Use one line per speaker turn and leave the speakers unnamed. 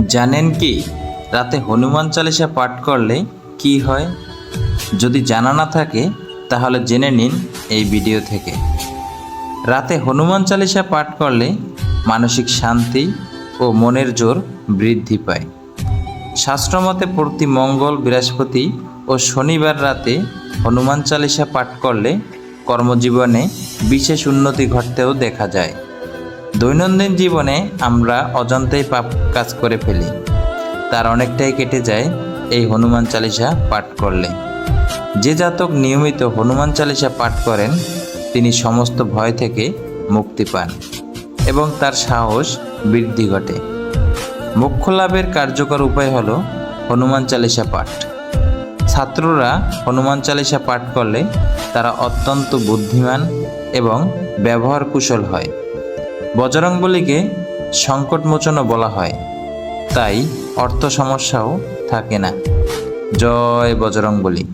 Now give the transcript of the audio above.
জানেন কি? রাতে হনুমান চালিসা পাঠ করলে কি হয়? যদি জানা না থাকে, তাহলে জেনে নিন এই ভিডিও থেকে। রাতে হনুমান চালিসা পাঠ করলে মানসিক শান্তি ও মনের জোর বৃদ্ধি পায়। শাস্ত্রমতে প্রতি মঙ্গল, বৃহস্পতি ও শনিবার রাতে হনুমান চালিসা পাঠ করলে কর্মজীবনে বিশেষ উন্নতি ঘটতেও দেখা যায়। দৈনন্দিন জীবনে আমরা অজান্তেই পাপ কাজ করে ফেলি। তার অনেকটাই কেটে যায় এই হনুমান চালিসা পাঠ করলে। যে জাতক নিয়মিত হনুমান চালিসা পাঠ করেন, তিনি সমস্ত ভয় থেকে মুক্তি পান এবং তার সাহস বৃদ্ধি ঘটে। মোক্ষ লাভের কার্যকর উপায় হল হনুমান চালিসা পাঠ। ছাত্ররা হনুমান চালিসা পাঠ করলে তারা অত্যন্ত বুদ্ধিমান এবং ব্যবহার কুশল হয়। বজরংবলীকে সংকটমোচনও বলা হয় তাই অর্থ সমস্যাও থাকে না। জয় বজরংবলী